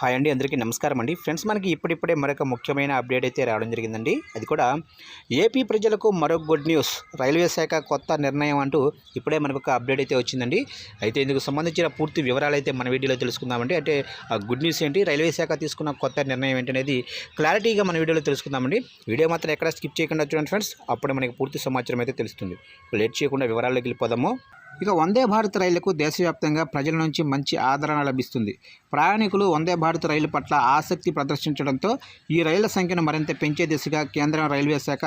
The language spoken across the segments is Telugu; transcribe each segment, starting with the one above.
హాయ్ అండి అందరికీ నమస్కారం అండి. ఫ్రెండ్స్ మనకి ఇప్పుడిప్పుడే మరొక ముఖ్యమైన అప్డేట్ అయితే రావడం జరిగిందండి. అది కూడా ఏపీ ప్రజలకు మరొక గుడ్ న్యూస్ రైల్వే శాఖ కొత్త నిర్ణయం అంటూ ఇప్పుడే మనకు ఒక అప్డేట్ అయితే వచ్చిందండి. అయితే ఇందుకు సంబంధించిన పూర్తి వివరాలు అయితే మన వీడియోలో తెలుసుకుందామండి. అంటే ఆ గుడ్ న్యూస్ ఏంటి రైల్వే శాఖ తీసుకున్న కొత్త నిర్ణయం ఏంటి అనేది క్లారిటీగా మన వీడియోలో తెలుసుకుందామండి. వీడియో మాత్రం ఎక్కడ స్కిప్ చేయకుండా చూడండి ఫ్రెండ్స్. అప్పుడే మనకి పూర్తి సమాచారం అయితే తెలుస్తుంది. లేట్ చేయకుండా వివరాల్లోకి వెళ్ళిపోదాము. ఇక వందే భారత్ రైళ్ళకు దేశవ్యాప్తంగా ప్రజల నుంచి మంచి ఆదరణ లభిస్తుంది. ప్రయాణికులు వందే భారత్ రైలు పట్ల ఆసక్తి ప్రదర్శించడంతో ఈ రైళ్ళ సంఖ్యను మరింత పెంచే దిశగా కేంద్ర రైల్వే శాఖ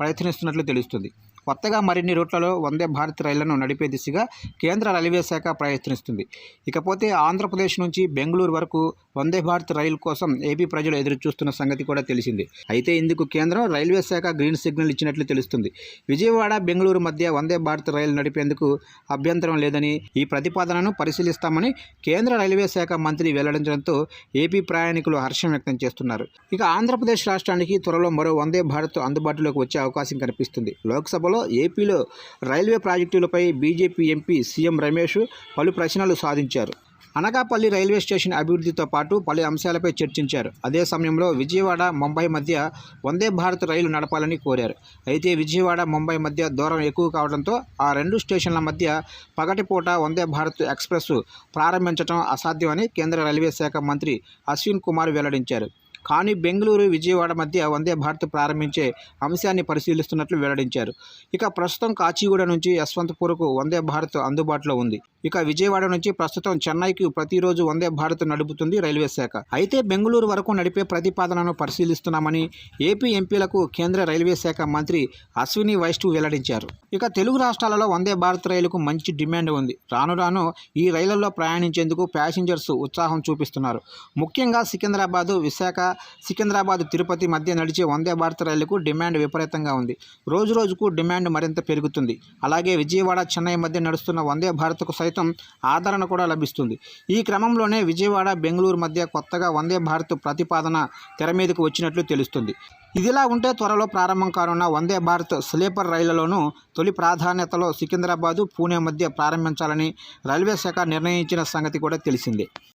ప్రయత్నిస్తున్నట్లు తెలుస్తుంది. కొత్తగా మరిన్ని రూట్లలో వందే భారత్ రైళ్ళను నడిపే దిశగా కేంద్ర రైల్వే శాఖ ప్రయత్నిస్తుంది. ఇకపోతే ఆంధ్రప్రదేశ్ నుంచి బెంగళూరు వరకు వందే భారత్ రైలు కోసం ఏపీ ప్రజలు ఎదురుచూస్తున్న సంగతి కూడా తెలిసింది. అయితే ఇందుకు కేంద్రం రైల్వే శాఖ గ్రీన్ సిగ్నల్ ఇచ్చినట్లు తెలుస్తుంది. విజయవాడ బెంగళూరు మధ్య వందే భారత్ రైలు నడిపేందుకు అభ్యంతరం లేదని ఈ ప్రతిపాదనను పరిశీలిస్తామని కేంద్ర రైల్వే శాఖ మంత్రి వెల్లడించడంతో ఏపీ ప్రయాణికులు హర్షం వ్యక్తం చేస్తున్నారు. ఇక ఆంధ్రప్రదేశ్ రాష్ట్రానికి త్వరలో మరో వందే భారత్ అందుబాటులోకి వచ్చే అవకాశం కనిపిస్తుంది. లోక్సభలో ఏపీలో రైల్వే ప్రాజెక్టులపై బీజేపీ ఎంపీ సీఎం రమేష్ పలు ప్రశ్నలు సాధించారు. అనకాపల్లి రైల్వే స్టేషన్ అభివృద్ధితో పాటు పలు అంశాలపై చర్చించారు. అదే సమయంలో విజయవాడ ముంబై మధ్య వందే భారత్ రైలు నడపాలని కోరారు. అయితే విజయవాడ ముంబై మధ్య దూరం ఎక్కువ కావడంతో ఆ రెండు స్టేషన్ల మధ్య పగటిపూట వందే భారత్ ఎక్స్ప్రెస్ ప్రారంభించడం అసాధ్యమని కేంద్ర రైల్వే శాఖ మంత్రి అశ్విన్ కుమార్ వెల్లడించారు. కానీ బెంగళూరు విజయవాడ మధ్య వందే భారత్ ప్రారంభించే అంశాన్ని పరిశీలిస్తున్నట్లు వెల్లడించారు. ఇక ప్రస్తుతం కాచిగూడ నుంచి యశ్వంతపూర్కు వందే భారత్ అందుబాటులో ఉంది. ఇక విజయవాడ నుంచి ప్రస్తుతం చెన్నైకి ప్రతిరోజు వందే భారత్ నడుపుతుంది రైల్వే శాఖ. అయితే బెంగళూరు వరకు నడిపే ప్రతిపాదనను పరిశీలిస్తున్నామని ఏపీ ఎంపీలకు కేంద్ర రైల్వే శాఖ మంత్రి అశ్విని వైష్ణవ్ వెల్లడించారు. ఇక తెలుగు రాష్ట్రాలలో వందే భారత్ రైలుకు మంచి డిమాండ్ ఉంది. రాను రాను ఈ రైళ్ళలో ప్రయాణించేందుకు ప్యాసింజర్స్ ఉత్సాహం చూపిస్తున్నారు. ముఖ్యంగా సికింద్రాబాద్ విశాఖ సికింద్రాబాద్ తిరుపతి మధ్య నడిచే వందే భారత్ రైలుకు డిమాండ్ విపరీతంగా ఉంది. రోజు రోజుకు డిమాండ్ మరింత పెరుగుతుంది. అలాగే విజయవాడ చెన్నై మధ్య నడుస్తున్న వందే భారత్కు సైతం ఆదరణ కూడా లభిస్తుంది. ఈ క్రమంలోనే విజయవాడ బెంగళూరు మధ్య కొత్తగా వందే భారత్ ప్రతిపాదన తెర మీదకు వచ్చినట్లు తెలుస్తుంది. ఇదిలా ఉంటే త్వరలో ప్రారంభం కానున్న వందే భారత్ స్లీపర్ రైళ్ళలోనూ తొలి ప్రాధాన్యతలో సికింద్రాబాదు పూణే మధ్య ప్రారంభించాలని రైల్వే శాఖ నిర్ణయించిన సంగతి కూడా తెలిసిందే.